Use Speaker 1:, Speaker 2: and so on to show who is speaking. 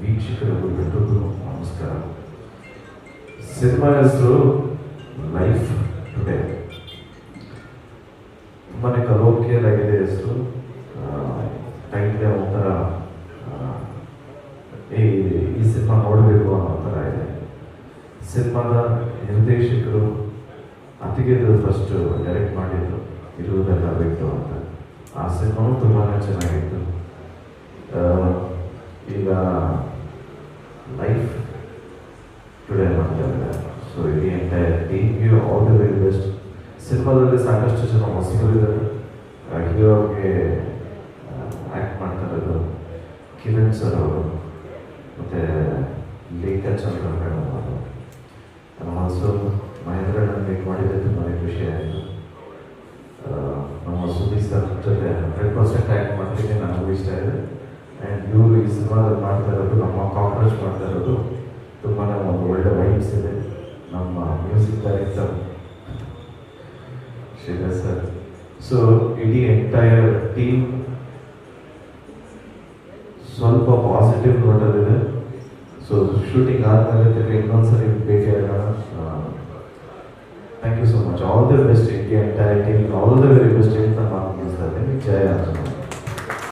Speaker 1: ಪ್ರೇಕ್ಷಕರಿಗೂ ಎಲ್ರಿಗೂ ನಮಸ್ಕಾರ. ಸಿನಿಮಾ ಹೆಸರು ಲೈಫ್ ಟುಡೇ. ತುಂಬಾ ಕಲೋಕಿಯಲ್ ಆಗಿದೆ ಹೆಸರು ಟೈಟ್ಲೆ ಒಂಥರ ಈ ಈ ಸಿನಿಮಾ ನೋಡಬೇಕು ಅನ್ನೋ ಥರ ಇದೆ. ಸಿನಿಮಾದ ನಿರ್ದೇಶಕರು ಅತಿಗೆದು ಫಸ್ಟ್ ಡೈರೆಕ್ಟ್ ಮಾಡಿದ್ರು, ಇರುವುದೆಲ್ಲ ಬಿಟ್ಟು ಅಂತ. ಆ ಸಿನಿಮಾನು ತುಂಬಾ ಚೆನ್ನಾಗಿತ್ತು. ಈಗ ಲೈಫ್ ಟುಡೇ ಮಾಡ್ತಾ ಸೊ ಇಡೀ ಎಂಟೈರ್ ಟೀಮ್ಗೆ ಆಲ್ ದಿ ವೆರಿ ಬೆಸ್ಟ್ ಸಿನಿಮಾದಲ್ಲಿ ಸಾಕಷ್ಟು ಜನ ಹೊಸಬರಿದ್ದಾರೆ ಹೀರೋಗೆ ಆ್ಯಕ್ಟ್ ಮಾಡ್ತಾ ಇರೋದು ಕಿರಣ್ ಸರ್ ಅವರು, ಮತ್ತು ಲೇಖಾ ಚಂದ್ರ ಮೇಡಮ್. ಸಿನಿಮಾದಲ್ಲಿ ಮಾಡ್ತಾ ಇರೋದು, ನಮ್ಮ ಕಾಂಗ್ರೆಸ್ ಮಾಡ್ತಾ ಇರೋದು ತುಂಬಾ ಒಂದು ಒಳ್ಳೆ ವೈಬ್ಸ್ ಇದೆ. ನಮ್ಮ music director Shridhar sir so ಇಡೀ ಎಂಟೈರ್ ಟೀಮ್ ಸ್ವಲ್ಪ ಪಾಸಿಟಿವ್ ನೋಟಲ್ಲಿದೆ ಸೊ ಶೂಟಿಂಗ್ ಆದಮೇಲೆ ತಿರ್ಗಿ ಇನ್ನೊಂದ್ಸರಿ ಭೇಟಿ thank you so much all the best India entire team all the very best ಅಂತ